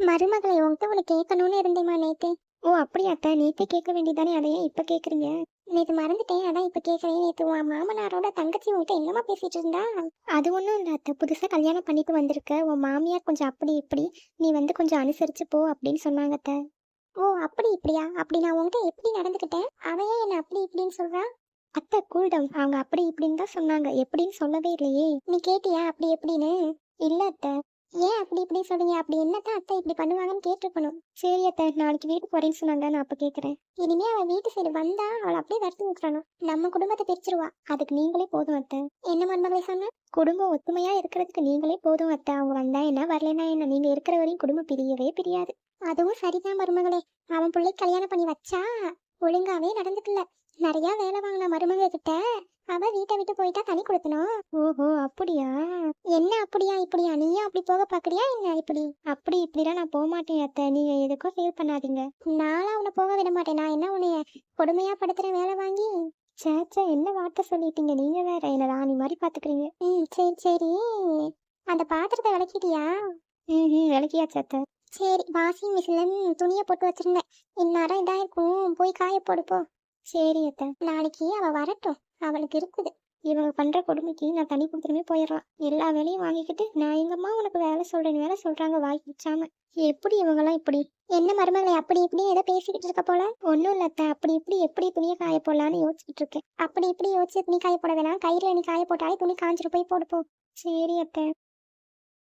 மருமகளை உங்ககிட்ட உனக்கு கேட்கணும்னு இருந்தேம்மா நேத்து. ஓ அப்படியா அத்தை நேத்தே கேட்க வேண்டியதானே? அதையே ஏன் இப்ப கேக்குறீங்க? நேத்து மறந்துட்டேன். அதான் இப்ப கேக்குறேன். நேத்து உன் மாமனாரோட தங்கச்சி உன்கிட்ட என்னமா பேசிட்டு இருந்தா? அது ஒண்ணும் இல்ல அத்தை. புதுசா கல்யாணம் பண்ணிட்டு வந்திருக்க. உன் மாமியார் கொஞ்சம் அப்படி இப்படி. நீ வந்து கொஞ்சம் அனுசரிச்சு போ அப்படின்னு சொன்னாங்க அத்தை. ஓ அப்படி இப்படியா? அப்படி நான் உன்கிட்ட எப்படி நடந்துக்கிட்டேன்? அவன் ஏன் என்ன அப்படி இப்படின்னு சொல்றா? அத்தை கூல்டம் அவங்க அப்படி இப்படின்னு தான் சொன்னாங்க. எப்படின்னு சொல்லவே இல்லையே. நீ கேட்டியா? அப்படி எப்படின்னு இல்ல அத்தை. ஏன் அப்படி இப்படி சொல்றீங்க? அப்படி என்னத்தான் அத்தை இப்படி பண்ணுவாங்கன்னு கேட்டிருக்கணும். சரி அத்தை நாளைக்கு வீட்டுக்கு போறேன்னு சொன்னாங்க. நான் அப்ப கேக்குறேன். இனிமே அவ வீட்டு சைடு வந்தா அவளை அப்படியே வருத்தி விட்டுறணும். நம்ம குடும்பத்தை பிரிச்சிருவா. அதுக்கு நீங்களே போதும் அத்தை. என்ன மண்மகளை சொன்ன? குடும்பம் ஒத்துமையா இருக்கிறதுக்கு நீங்களே போதும் அத்தை. அவங்க வந்தா என்ன வரலன்னா என்ன? நீங்க இருக்கிற வரையும் குடும்பம் பிரியவே பிரியாது. அதுவும் சரிதான் மருமகளே. அவன் பிள்ளை கல்யாணம் பண்ணி வச்சா ஒழுங்காவே நடந்துக்கல. நிறைய வேலை வாங்கின மருமக கிட்ட அவ வீட்டை விட்டு போயிட்டா தனி கொடுத்தனும் ஓஹோ அப்படியா? என்ன அப்படியா இப்படியா? நீயும் அப்படி போக பாக்குறியா என்ன இப்படி? அப்படி இப்படிலாம் நான் போக மாட்டேன் அத்தை. நீங்க எதுக்கும் ஃபீல் பண்ணாதீங்க. நானும் அவனை போக விட மாட்டேன். நான் என்ன உன்னைய கொடுமையா படுத்துற வேலை வாங்கி? சேச்சா என்ன வார்த்தை சொல்லிட்டீங்க? நீங்க வேற என்ன ராணி மாதிரி பாத்துக்கிறீங்க ம் சரி சரி. அந்த பாத்திரத்தை விளக்கிட்டியா? ம் ம் விளக்கியா அத்தை. சரி வாஷிங் மிஷின்ல துணியை போட்டு வச்சிருந்தேன். இந்நேரம் இதாயிருக்கும். போய் காய போடுப்போ சரி அத்தை. நாளைக்கு அவ வரட்டும். அவளுக்கு இருக்குது. இவங்க பண்ணுற கொடுமைக்கு நான் தனி கொடுத்துருமே போயிடலாம் எல்லா வேலையும் வாங்கிக்கிட்டு நான் எங்கம்மா உனக்கு வேலை சொல்கிறேன்னு வேலை சொல்கிறாங்க வாய் பிடிச்சாம எப்படி இவங்கெல்லாம் இப்படி? என்ன மருமகளை அப்படி இப்படி ஏதோ பேசிக்கிட்டு இருக்க போல? ஒன்றும் இல்லை அத்தை அப்படி இப்படி எப்படி துணியை காய போடலான்னு யோசிச்சுட்டு இருக்கேன். அப்படி இப்படி யோசிச்சு துணி காய போட வேணாம். கயிறுல நீ காய போட்டாலே துணி காஞ்சிட்டு போய் போடுப்போம் சரி அத்தை.